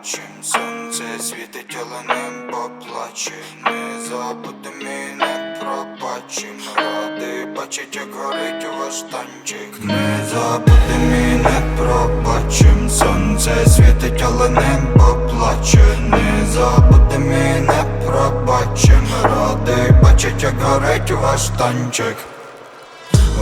пробачим Сонце світить, але не поплаче Не забудем і не Радий бачить, як горить ваш танчик. Не забудем і не пробачим. Сонце світить, але не поплаче Не забудем і не пробачим. Радий бачить, як горить ваш танчик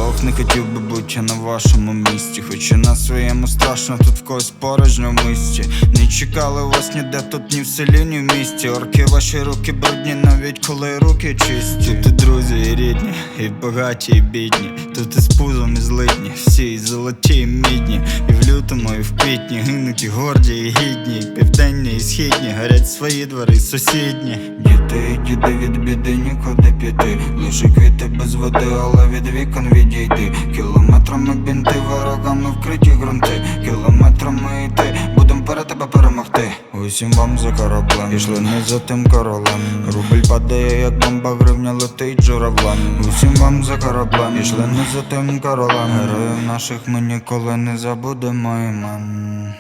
Ох, не хотів би бути я на вашому місці Хоч і на своєму страшно, тут в когось порожньо в місті Не чекали вас ніде, тут ні в селі, ні в місті. Орки, ваші руки брудні, навіть коли руки чисті. Тут і друзі, і рідні, і багаті, і бідні. Тут і з пузом, і злидні, всі і золоті, і мідні. І в лютому, і в квітні гинуть і горді, і гідні. І південні, і східні, горять свої двори, і сусідні. Діти, діди від біди нікуди піти. Лише квіти без води, але від вікон відійди. Кілометрами бінти, ворогами вкриті ґрунти. Кілометрами йти, будем перед тебе перемогти. Усім вам за кораблем, пішли не за тим королем. Рубль падає, як бомба, гривня летить журавлем. Усім вам за кораблем, пішли не за тим королем. Героїв наших ми ніколи не забудемо імен.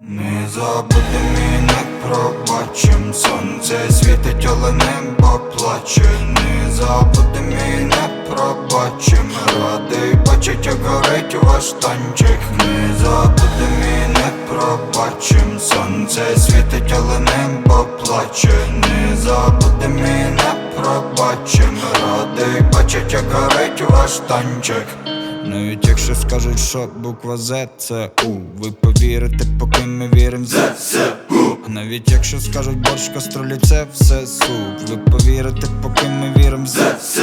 Не забудем і не пробачим Сонце світить, але небо плаче Не мій не пробачим. Радий бачить, як горить ваш танчик. Не забудем мій не пробачим. Сонце світить, але небо плаче. Не забудем мій не пробачим. Радий бачить, як горить ваш танчик навіть якщо скажуть, що буква З це У Ви повірите, поки ми віримо в ЗСУ Навіть якщо скажуть борщ каструлі, це все суп Ви повірите, поки ми віримо в ЗСУ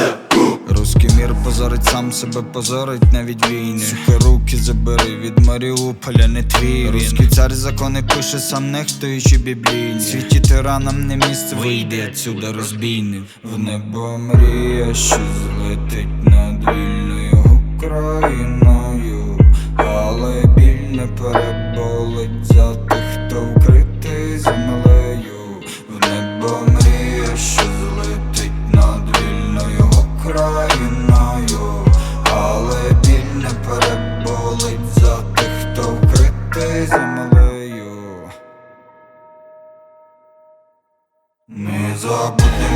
Руський мір позорить сам себе, позорить навіть війни. Сука, руки забери від Маріуполя, не твій Руський цар закони пише сам нехтуючи біблійні. Світі тиранам не місце, вийди отсюда розбійник. В небо мрія, що злетить над вільною Україною, але біль не переболить за тих, хто вкритий землею, в небо мрія, що злетить над вільною Україною, але біль не переболить за тих, хто вкритий землею. Не забудем і не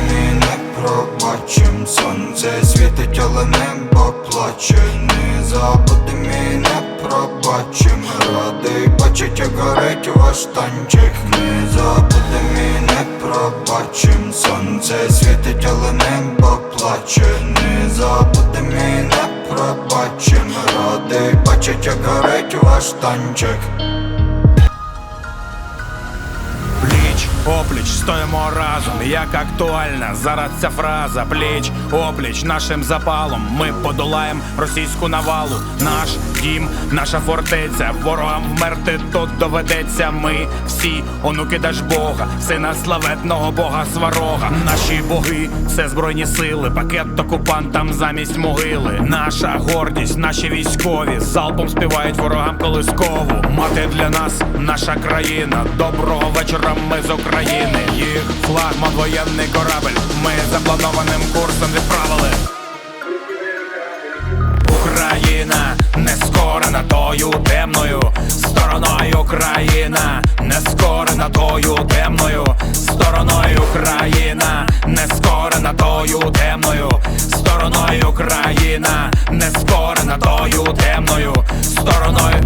пробачим Сонце світить, але небо плаче. Не забудем і не пробачим. Радий бачить, як горить ваш танчик. Не забудем і не пробачим. Сонце світить, але небо плаче. Не забудем і не пробачим. Радий бачить, як горить ваш танчик опліч стоїмо разом, як актуальна зараз ця фраза. Пліч опліч нашим запалом. Ми подолаєм російську навалу. Наш дім, наша фортеця. Ворогам вмерти тут доведеться. Ми всі онуки Дажбога, сина славетного бога сварога. Наші боги це збройні сили. Пакет окупантам замість могили. Наша гордість, наші військові залпом співають ворогам колискову. Мати для нас наша країна. Доброго вечора, ми з України. Їх флагман воєнний корабель. Ми запланованим курсом відправили. Україна не скорена тою темною стороною Україна не скорена тою темною стороною Україна не скорена тою темною стороною Україна не скорена тою темною стороною